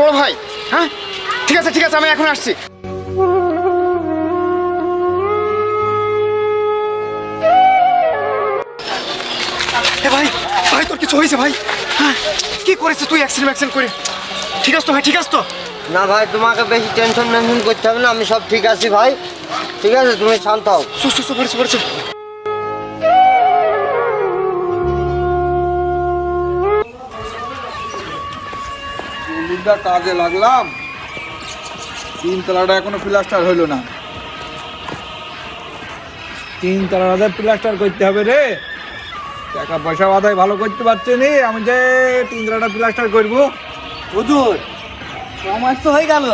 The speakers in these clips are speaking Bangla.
বড় ভাই। হ্যাঁ? ঠিক আছে ঠিক আছে আমি এখন আসছি। ভাই ভাই তোর কিছু হয়েছে ভাই? হ্যাঁ? কি করেছিস তুই অ্যাক্সিডেন্ট অ্যাক্সিডেন্ট করে? ঠিক আছে তো ভাই ঠিক আছে তো? না ভাই তোমাকে বেশি টেনশন মেনশন করতে হবে না আমি সব ঠিক আছি ভাই। ঠিক আছে তুমি শান্ত হও। সু সু সু পড়েছে। পড়েছে কাজে লাগলাম। তিন তলাটা এখনও প্লাস্টার হইল না। তিন তলাটা প্লাস্টার করতে হবে রে। টাকা পয়সা আদায় ভালো করতে পারছি নি আমি যে তিন তলাটা প্লাস্টার করব। হুজুর সমাজ তো হয়ে গেল।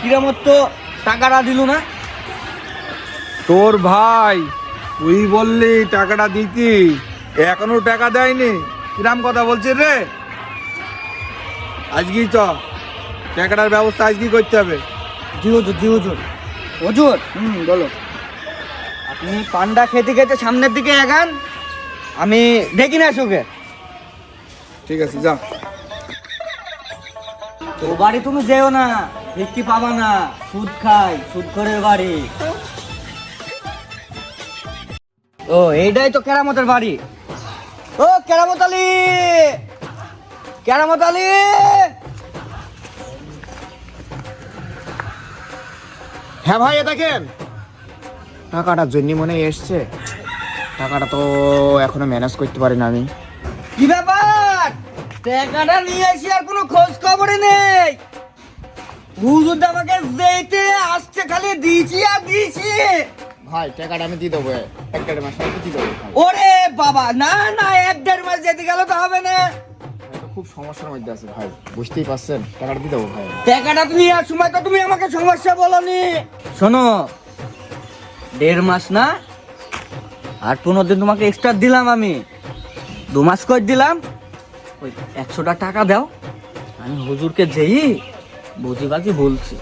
কিরামত তো টাকাটা দিল না? তোর ভাই তুই বললি টাকাটা দিতি এখনও টাকা দেয়নি। কিরাম কথা বলছিস রে? আজকেই চ টাকাটার ব্যবস্থা আজকেই করতে হবে। জি হুজুর জি হুজুর। হুজুর হুম বলো। আপনি পান্ডা খেতে খেতে সামনের দিকে এগান আমি দেখি না সুখে। ঠিক আছে যা। ও বাড়ি তুমি যেও না ভিক্ষি পাবা না সুদ খাই সুদ করে বাড়ি। ও এইটাই তো কেরামতের বাড়ি। ও কেরামত আলী! কেরামত আলী! হ্যাঁ ভাই এ দেখেন। টাকাটার জন্য মনে এসছে। টাকাটা তো এখনও ম্যানেজ করতে পারি না আমি। কি ব্যাপার? টাকাটা নিয়ে আসি আর কোনো খোঁজ খবরই নেই। হুজুর আমাকে যেতে আসছে খালি দিয়েছি আর দিয়েছি। ভাই টাকাটা আমি দিয়ে দেবো এক দেড় মাস দিয়ে দেবো। ওরে বাবা না না এক দেড় মাস যেতে গেলে তো হবে না। খুব সমস্যার মধ্যে আছে ভাই। বুঝতেই পারছেন? টাকাটা দিয়ে দেবো ভাই। টাকাটা তুমি আর সময় তো তুমি আমাকে সমস্যা বলনি। শোনো দেড় মাস না আর পনেরো দিন তোমাকে এক্সট্রা দিলাম আমি। দু মাস করে দিলাম? ওই একশোটা টাকা দাও। আমি হুজুরকে যেই বুঝি বাজি বলছি।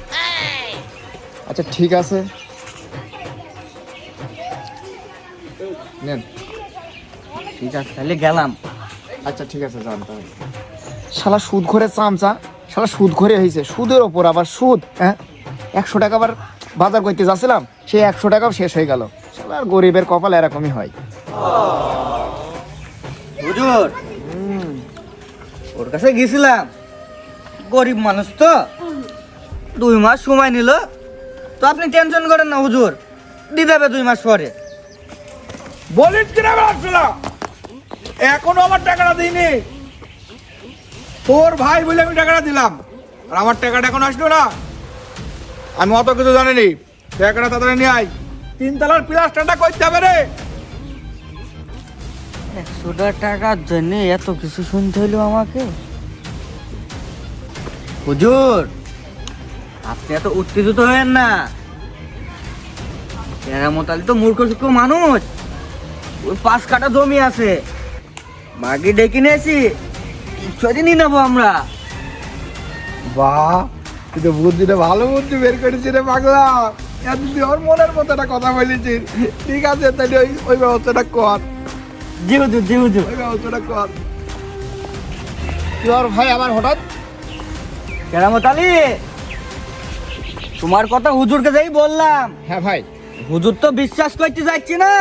আচ্ছা ঠিক আছে। নেন। ঠিক আছে তাহলে গেলাম। আচ্ছা ঠিক আছে যান। তাহলে শালা সুদ ঘরে চামচা শালা সুদ ঘরে হয়েছে সুদের ওপর আবার সুদ হ্যাঁ? একশো টাকা আবার বাজার করতে যাচ্ছিলাম সেই একশো টাকাও শেষ হয়ে গেল। শালা আর গরিবের কপাল এরকমই হয়। হুজুর ওর কাছে গেছিলাম। গরিব মানুষ তো। দুই মাস সময় নিল। তো আপনি টেনশন করেন না হুজুর। দিয়ে দেবে দুই মাস পরে। বলিস কিনা এখনও আমার টাকাটা দিইনি। তোর ভাই বলে আমি টাকাটা দিলাম। আর আমার টাকাটা এখন আসলো না। আমি অত কিছু জানিনি। টাকাটা তাড়াতাড়ি নিয়ে আয়। তিন তলার প্লাস্টারটা করতে হবে রে। একশোটা টাকার জন্য এত কিছু শুনতে হইল আমাকে? হুজুর আপনি এত উত্তেজিত হবেন না। কেরামত আলী তো মূর্খ সূক্ষ্ম মানুষ। ওই পাঁচ কাটা জমি আছে। বাকি ডেকে নিয়েছি। ইচ্ছাদি নেব আমরা। বাহ তুই তো বুদ্ধিটা ভালো বুদ্ধি বের করেছি রে পাগলা। তুই ওর মনের মতো একটা কথা বলেছিস। ঠিক আছে তাহলে ওই ওই ব্যবস্থাটা কর। জি হুজুর জি হুজুর। ওই ব্যবস্থাটা কর। কি আর ভাই আবার হঠাৎ? কেরামত আলী তোমার কথা হুজুরকে যাই বললাম। হ্যাঁ ভাই। হুজুর তো বিশ্বাস করতে যাচ্ছি না।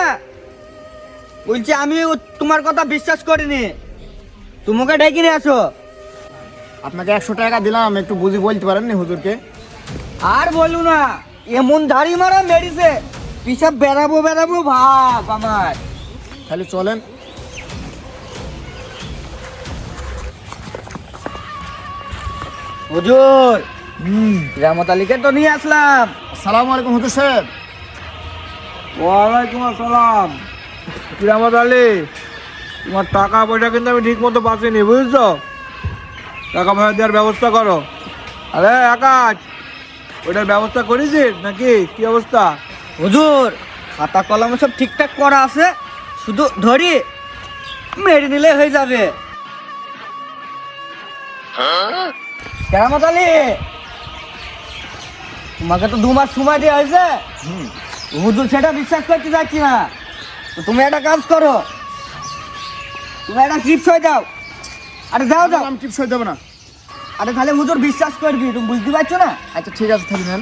বলছি আমি তোমার কথা বিশ্বাস করিনি। তোমাকে ডেকে নিয়ে আসো। আপনাকে একশো টাকা দিলাম একটু বুঝি বলতে পারেন নি হুজুরকে? আর বলু না এমন দাড়ি মারা মেরিছে পিসাব বেড়াবো বেড়াবো ভাব আমার। তাহলে চলেন। হুজুর রামত আলীকে তো নিয়ে আসলাম। সালাম আলাইকুম হুজুর সাহেব। ওয়ালাইকুম আসসালাম। কিরামত আলী তোমার টাকা পয়সা কিন্তু আমি ঠিক মতো পাচ্ছিনি বুঝছ? টাকা পয়সা দেওয়ার ব্যবস্থা করো। আরে আকাশ ব্যবস্থা করেছিস নাকি? কি অবস্থা? হুজুর খাতা কলমে সব ঠিকঠাক করা আছে শুধু ধরি মেরে নিলে হয়ে যাবে। কেরামত আলী তোমাকে তো দু মাস সময় দেওয়া হয়েছে। হুজুর সেটা বিশ্বাস করতে যাচ্ছি না। তো তুমি একটা কাজ করো। তুমি একটা টিপস হয়ে যাও। আরে যাও যাও। আমি টিপস হয়ে দেবো না। আরে তাহলে হুজুর বিশ্বাস করবি তুমি বুঝতে পারছ না? আচ্ছা ঠিক আছে থাকি নেন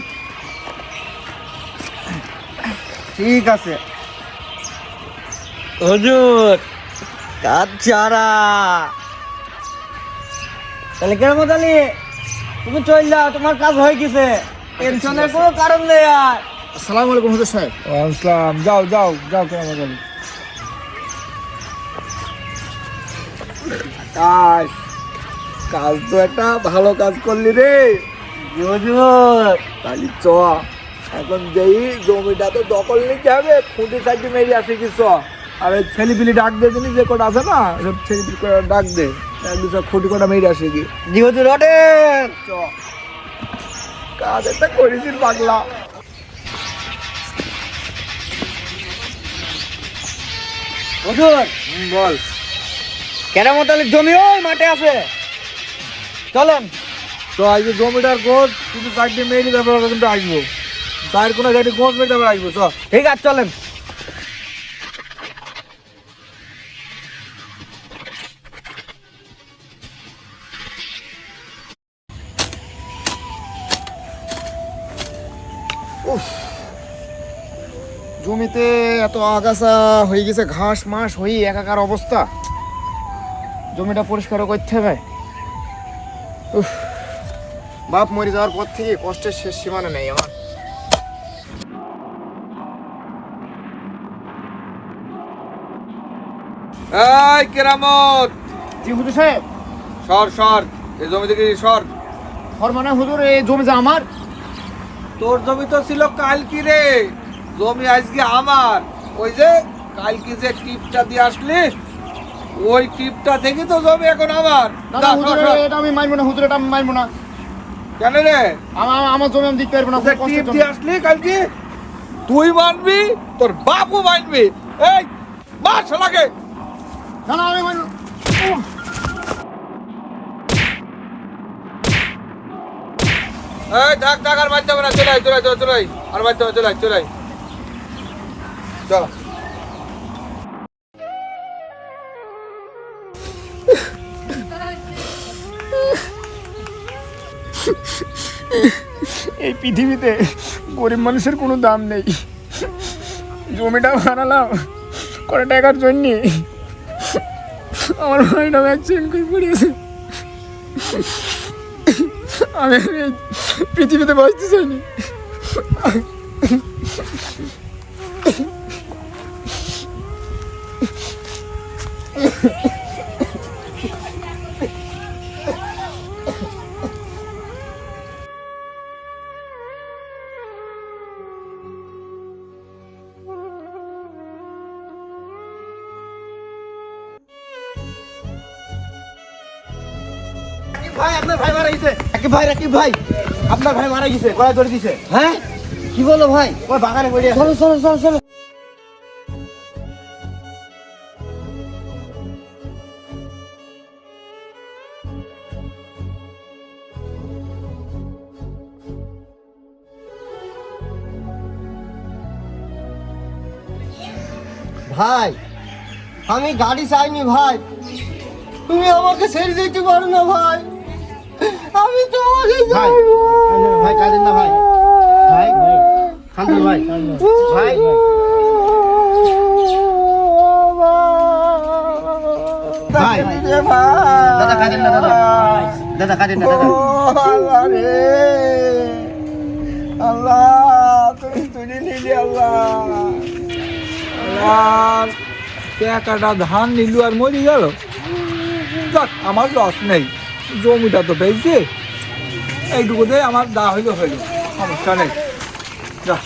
ঠিক আছে। হুজুর। কাজ চারা তাহলে কেরম তাহলে? তুমি চল যাও তোমার কাজ হয়ে গেছে। টেনশনের কোনো কারণ নেই আর। আসসালামু আলাইকুম হুজুর সাহেব। আসসালাম। যাও যাও যাও কেরামত আলী কাজ কাজ তো একটা ভালো কাজ করলি রে। হুজুর। তাহলে চ এখন যেই জমিটা তো দখল নিতে হবে খুঁটি সাইডে মেরে আসে কি চ? আর ওই ছেলেপিলি ডাক দে দিনি যে কটা আছে না সব ছেলে পিলি করে ডাক দে। সব খুঁটি কটা মেরে আসে কি? হুজুর ওঠেন। চ। কাজ একটা করেছিস পাগলা। হুজুর বল। কেরামতালের জমি ওই মাঠে আছে। চলেন। তো আজকে জমিটার গোছ কিন্তু দিয়ে মেয়ে তারপর কিন্তু আসব। তার কোনো গাড়ি গোছ মেরে তারপর আসব চ। ঠিক আছে চলেন। জমিতে এত আগাছা হয়ে গেছে ঘাস মাস হয়ে একাকার অবস্থা। জমিটা পরিষ্কার করতে হবে। উফ, বাপ মরে যাওয়ার পর থেকে কষ্টের শেষ সীমানা নেই আমার। এই কেরামত! জি হুজুর সাহেব। সর সর এই জমি থেকে সর। মানে হুজুর এই জমি যে আমার? তোর জমি তো ছিল কালকি রে। জমি আজকে আমার। ওই যে কালকে যে টিপটা দিয়ে আসলি ওই টিপটা থেকে তো জমি এখন আমার। এটা আমি মানবো না হুজুর এটা আমি মানবো না। কেন রে? আমার আমার জমি আমি দিতে পারব না টিপ দিয়ে আসলি কালকে তুই মানবি তোর বাপও মানবি। এই মার শালাকে না না আমি মানবো এই থাক থাক আর হবে না চলে চলে চলে চলে আর বাড়তে হবে চলে চলে। চল। এই পৃথিবীতে গরিব মানুষের কোনো দাম নেই। জমিটা বানালাম কত টাকার জন্যে। আমার ভাইটাও অ্যাক্সিডেন্ট করে পড়িয়েছে। আমি পৃথিবীতে বাঁচতে চাইনি। ভাই আপনার ভাই মারা গেছে? রাকিব ভাই রাকিব ভাই? আপনার ভাই মারা গেছে ধরে দিছে। হ্যাঁ? কি বলো ভাই? ওই বাগানে পড়ে চলো চলো চলো চলো ভাই আমি গাড়ি চাইনি ভাই। তুমি আমাকে ছেড়ে দিতে পারো না ভাই। আমি তোমাকে ভাই ভাই কাঁদেন না ভাই। ভাই হন ভাই। ভাই ভাই। দাদা কাঁদেন না দাদা। দাদা কাঁদেন না দাদা। আল্লাহ তুমি তুলে নিলি আল্লাহ। আল্লাহ টাকাটা ধান নিল আর মরে গেল? যাক, আমার লস নেই। জমিটা তো পেয়েছে। এইটুকুতে আমার দা হইল হইল। সমস্যা নেই। যা।